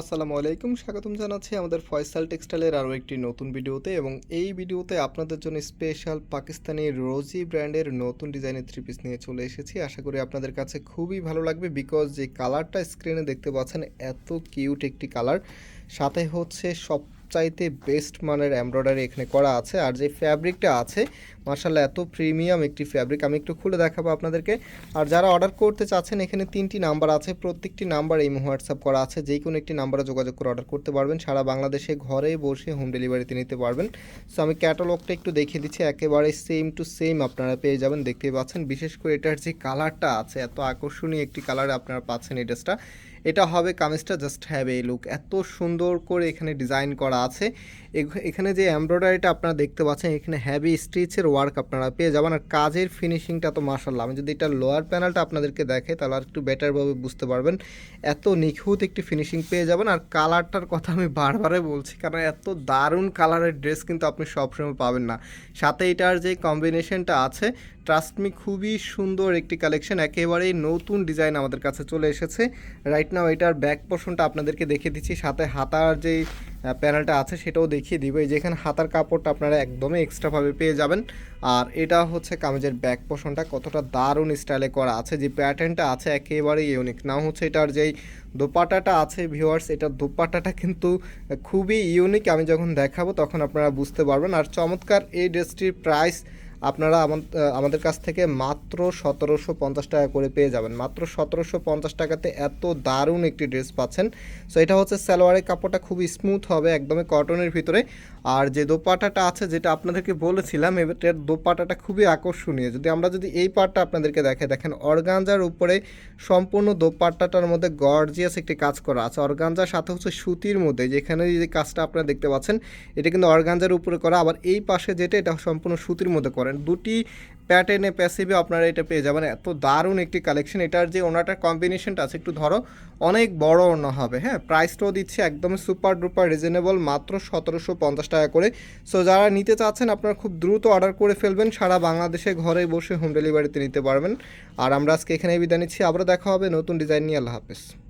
আসসালামু আলাইকুম, স্বাগতম জানাচ্ছি আমাদের ফয়সাল টেক্সটাইলের আরও একটি নতুন ভিডিওতে এবং এই ভিডিওতে আপনাদের জন্য স্পেশাল পাকিস্তানি রোজি ব্র্যান্ডের নতুন ডিজাইনের থ্রি পিস নিয়ে চলে এসেছি। আশা করি আপনাদের কাছে খুবই ভালো লাগবে বিকজ যে কালারটা স্ক্রিনে দেখতে পাচ্ছেন, এত কিউট একটি কালার সাথে হচ্ছে সবচাইতে বেস্ট মানের এমব্রয়ডারি এখানে করা আছে। আর যে ফ্যাব্রিকটা আছে মার্শাল্লাহ এত প্রিমিয়াম একটি ফ্যাব্রিক। আমি একটু খুলে দেখাবো আপনাদেরকে। আর যারা অর্ডার করতে চাচ্ছেন, এখানে তিনটি নাম্বার আছে। প্রত্যেকটি নাম্বার এই হোয়াটসঅ্যাপ করা আছে। যে কোনো একটি নাম্বারে যোগাযোগ করে অর্ডার করতে পারবেন। সারা বাংলাদেশে ঘরে বসে হোম ডেলিভারিতে নিতে পারবেন। সো আমি ক্যাটালগটা একটু দেখিয়ে দিচ্ছি। একেবারে সেম টু সেম আপনারা পেয়ে যাবেন। দেখতেই পাচ্ছেন। বিশেষ করে এটার যে কালারটা আছে, এত আকর্ষণীয় একটি কালারে আপনারা পাচ্ছেন এই ড্রেসটা। এটা হবে কামিজটা জাস্ট হ্যাভ এই লুক এত সুন্দর করে এখানে ডিজাইন করা আছে। এখ- এখানে যে এমব্রয়ডারিটা আপনারা দেখতে পাচ্ছেন, এখানে হ্যাভি স্টিচের ওয়ার্ক আপনারা পেয়ে যাবেন। আর কাজের ফিনিশিংটা তো মার্শাল্লাহ আমি যদি এটা লোয়ার প্যানেলটা আপনাদেরকে দেখে তাহলে আর একটু বেটারভাবে বুঝতে পারবেন। এত নিখুঁত একটি ফিনিশিং পেয়ে যাবেন। আর কালারটার কথা আমি বারবারে বলছি, কারণ এত দারুণ কালারের ড্রেস কিন্তু আপনি সবসময় পাবেন না। সাথে এটার যে কম্বিনেশনটা আছে ট্রাস্ট মি খুবই সুন্দর একটি কালেকশন একেবারেই নতুন ডিজাইন আমাদের কাছে চলে এসেছে। রাইট নাও এটার ব্যাক পোর্শনটা আপনাদেরকে দেখে দিচ্ছি। সাথে হাতার যেই প্যানেলটা আছে, সেটাও দেখিয়ে দিব। এই যেখানে হাতার কাপড়টা আপনারা একদমই এক্সট্রাভাবে পেয়ে যাবেন। আর এটা হচ্ছে কামিজের ব্যাক পোষণটা কতটা দারুণ স্টাইলে করা আছে। যে প্যাটার্নটা আছে, একেবারেই ইউনিক নাও হচ্ছে এটার যেই দোপাটাটা আছে ভিউয়ার্স এটার দোপাটাটা কিন্তু খুবই ইউনিক আমি যখন দেখাবো, তখন আপনারা বুঝতে পারবেন। আর চমৎকার এই ড্রেসটির প্রাইস আপনারা আমা- আমাদের কাছ থেকে মাত্র সতেরোশো পঞ্চাশ টাকা করে পেয়ে যাবেন। মাত্র সতেরোশো পঞ্চাশ টাকাতে এত দারুণ একটি ড্রেস পাচ্ছেন। সো এটা হচ্ছে সালোয়ারের কাপড়টা খুবই স্মুথ হবে, একদমই কটনের ভিতরে। আর যে দোপাটাটা আছে, যেটা আপনাদেরকে বলেছিলাম এটার দোপাটাটা খুবই আকর্ষণীয়। যদি আমরা যদি এই পার্টটা আপনাদেরকে দেখে দেখেন অর্গানজার উপরে সম্পূর্ণ দোপাট্টাটার মধ্যে গর্জিয়াস একটি কাজ করা আছে। অর্গানজার সাথে হচ্ছে সুতির মধ্যে, যেখানে যে কাজটা আপনারা দেখতে পাচ্ছেন, এটা কিন্তু অর্গানজার উপরে করা। আবার এই পাশে যেটা, এটা সম্পূর্ণ সুতির মধ্যে করেন দুটি প্যাটার্নে প্যাসিভে আপনারা এটা পেয়ে যাবেন। এত দারুণ একটি কালেকশন এটার যে ওনাটার কম্বিনেশনটা আছে, একটু ধরো, অনেক বড় ওনা হবে হ্যাঁ? প্রাইসটাও দিচ্ছে একদম সুপার ডুপার রিজনেবল মাত্র সতেরোশো পঞ্চাশ টাকা করে। সো যারা নিতে চাচ্ছেন, আপনারা খুব দ্রুত অর্ডার করে ফেলবেন। সারা বাংলাদেশে ঘরে বসে হোম ডেলিভারিতে নিতে পারবেন। আর আমরা আজকে এখানে বিদায় নিচ্ছি। আবারও দেখা হবে নতুন ডিজাইন নিয়ে। আল্লাহ হাফেজ।